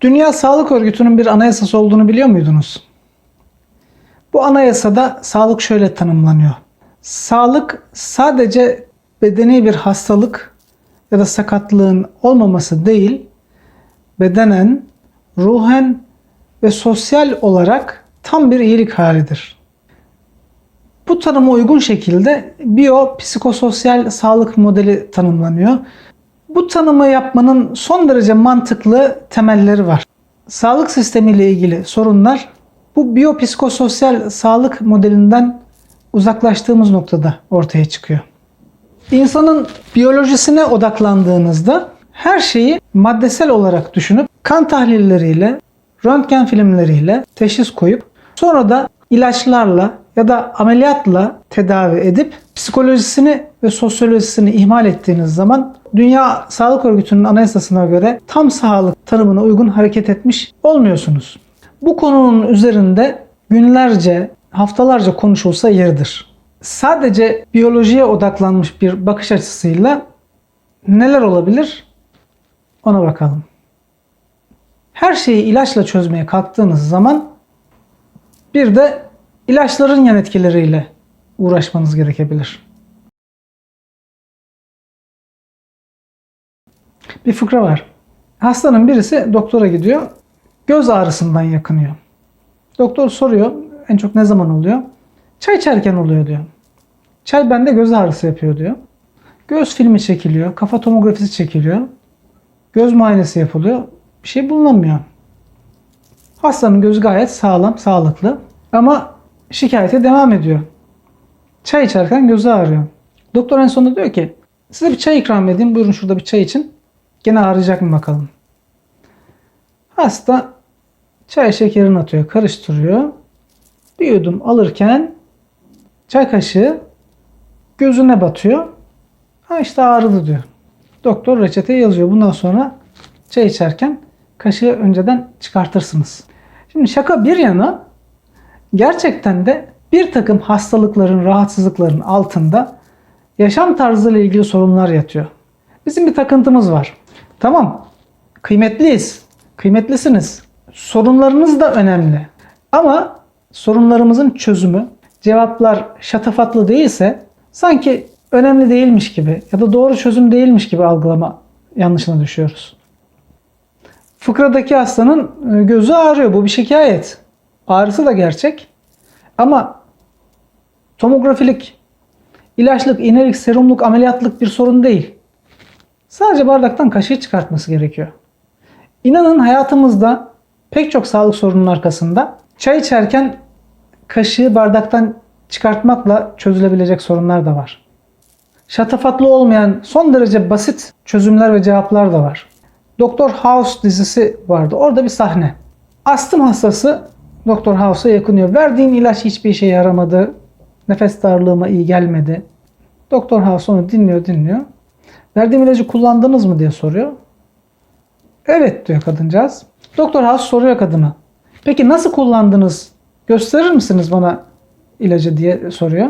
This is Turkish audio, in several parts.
Dünya Sağlık Örgütü'nün bir anayasası olduğunu biliyor muydunuz? Bu anayasada sağlık şöyle tanımlanıyor. Sağlık sadece bedeni bir hastalık ya da sakatlığın olmaması değil, bedenen, ruhen ve sosyal olarak tam bir iyilik halidir. Bu tanıma uygun şekilde biyo-psikososyal sağlık modeli tanımlanıyor. Bu tanımı yapmanın son derece mantıklı temelleri var. Sağlık sistemiyle ilgili sorunlar bu biyopsikososyal sağlık modelinden uzaklaştığımız noktada ortaya çıkıyor. İnsanın biyolojisine odaklandığınızda her şeyi maddesel olarak düşünüp kan tahlilleriyle, röntgen filmleriyle teşhis koyup sonra da ilaçlarla ya da ameliyatla tedavi edip psikolojisini ve sosyolojisini ihmal ettiğiniz zaman Dünya Sağlık Örgütü'nün anayasasına göre tam sağlık tanımına uygun hareket etmiş olmuyorsunuz. Bu konunun üzerinde günlerce, haftalarca konuşulsa yeridir. Sadece biyolojiye odaklanmış bir bakış açısıyla neler olabilir? Ona bakalım. Her şeyi ilaçla çözmeye kalktığınız zaman bir de ilaçların yan etkileriyle uğraşmanız gerekebilir. Bir fıkra var. Hastanın birisi doktora gidiyor. Göz ağrısından yakınıyor. Doktor soruyor. En çok ne zaman oluyor? Çay içerken oluyor diyor. Çay bende göz ağrısı yapıyor diyor. Göz filmi çekiliyor. Kafa tomografisi çekiliyor. Göz muayenesi yapılıyor. Bir şey bulunamıyor. Hastanın gözü gayet sağlam, sağlıklı. Ama şikayete devam ediyor. Çay içerken gözü ağrıyor. Doktor en sonunda diyor ki size bir çay ikram edeyim. Buyurun şurada bir çay için. Gene ağrıyacak mı bakalım. Hasta çay şekerini atıyor, karıştırıyor. Bir yudum alırken çay kaşığı gözüne batıyor. Ha işte ağrıdı diyor. Doktor reçeteyi yazıyor. Bundan sonra çay içerken kaşığı önceden çıkartırsınız. Şimdi şaka bir yana gerçekten de bir takım hastalıkların, rahatsızlıkların altında yaşam tarzıyla ilgili sorunlar yatıyor. Bizim bir takıntımız var. Tamam, kıymetliyiz, kıymetlisiniz. Sorunlarınız da önemli. Ama sorunlarımızın çözümü, cevaplar şatafatlı değilse sanki önemli değilmiş gibi ya da doğru çözüm değilmiş gibi algılama yanlışına düşüyoruz. Fıkradaki hastanın e, gözü ağrıyor. Bu bir şikayet. Ağrısı da gerçek. Ama tomografilik, ilaçlık, iğnelik, serumluk, ameliyatlık bir sorun değil. Sadece bardaktan kaşığı çıkartması gerekiyor. İnanın hayatımızda pek çok sağlık sorununun arkasında çay içerken kaşığı bardaktan çıkartmakla çözülebilecek sorunlar da var. Şatafatlı olmayan son derece basit çözümler ve cevaplar da var. Doktor House dizisi vardı. Orada bir sahne. Astım hastası Doktor House'a yakınıyor. Verdiğin ilaç hiçbir işe yaramadı. Nefes darlığıma iyi gelmedi. Doktor House onu dinliyor dinliyor. Verdiğim ilacı kullandınız mı diye soruyor. Evet diyor kadıncağız. Doktor House soruyor kadına. Peki nasıl kullandınız? Gösterir misiniz bana ilacı diye soruyor.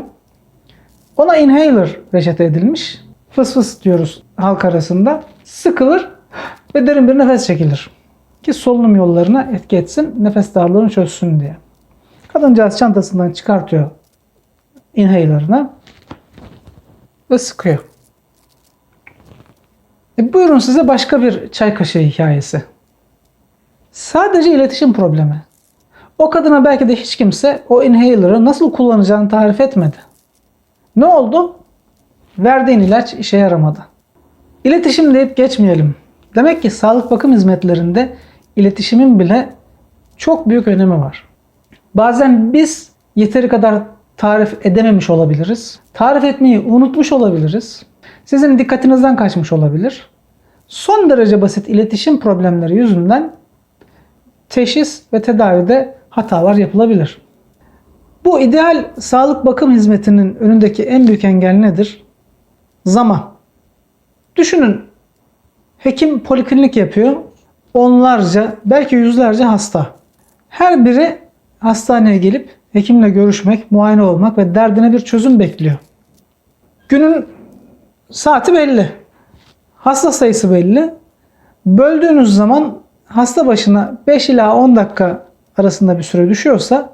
Ona inhaler reçete edilmiş. Fıs fıs diyoruz halk arasında. Sıkılır ve derin bir nefes çekilir. Ki solunum yollarına etki etsin, nefes darlığını çözsün diye. Kadıncağız çantasından çıkartıyor inhalerını ve sıkıyor. E buyurun size başka bir çay kaşığı hikayesi. Sadece iletişim problemi. O kadına belki de hiç kimse o inhaler'ı nasıl kullanacağını tarif etmedi. Ne oldu? Verdiğin ilaç işe yaramadı. İletişim deyip geçmeyelim. Demek ki sağlık bakım hizmetlerinde iletişimin bile çok büyük önemi var. Bazen biz yeteri kadar tarif edememiş olabiliriz. Tarif etmeyi unutmuş olabiliriz. Sizin dikkatinizden kaçmış olabilir. Son derece basit iletişim problemleri yüzünden teşhis ve tedavide hatalar yapılabilir. Bu ideal sağlık bakım hizmetinin önündeki en büyük engel nedir? Zaman. Düşünün hekim poliklinik yapıyor. Onlarca belki yüzlerce hasta. Her biri hastaneye gelip hekimle görüşmek, muayene olmak ve derdine bir çözüm bekliyor. Günün saati belli. Hasta sayısı belli. Böldüğünüz zaman hasta başına 5 ila 10 dakika arasında bir süre düşüyorsa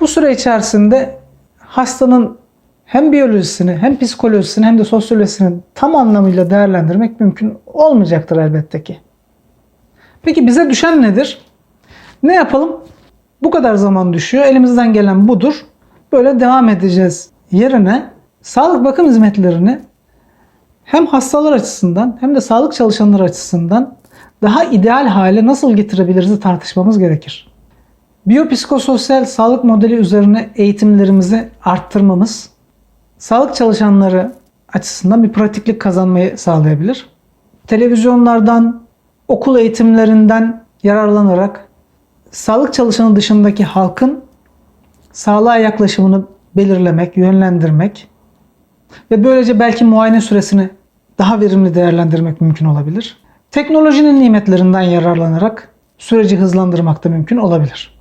bu süre içerisinde hastanın hem biyolojisini hem psikolojisini hem de sosyolojisini tam anlamıyla değerlendirmek mümkün olmayacaktır elbette ki. Peki bize düşen nedir? Ne yapalım? Bu kadar zaman düşüyor. Elimizden gelen budur. Böyle devam edeceğiz. Yerine sağlık bakım hizmetlerini hem hastalar açısından hem de sağlık çalışanları açısından daha ideal hale nasıl getirebiliriz tartışmamız gerekir. Biyopsikososyal sağlık modeli üzerine eğitimlerimizi arttırmamız sağlık çalışanları açısından bir pratiklik kazanmayı sağlayabilir. Televizyonlardan, okul eğitimlerinden yararlanarak sağlık çalışanı dışındaki halkın sağlığa yaklaşımını belirlemek, yönlendirmek ve böylece belki muayene süresini daha verimli değerlendirmek mümkün olabilir. Teknolojinin nimetlerinden yararlanarak süreci hızlandırmak da mümkün olabilir.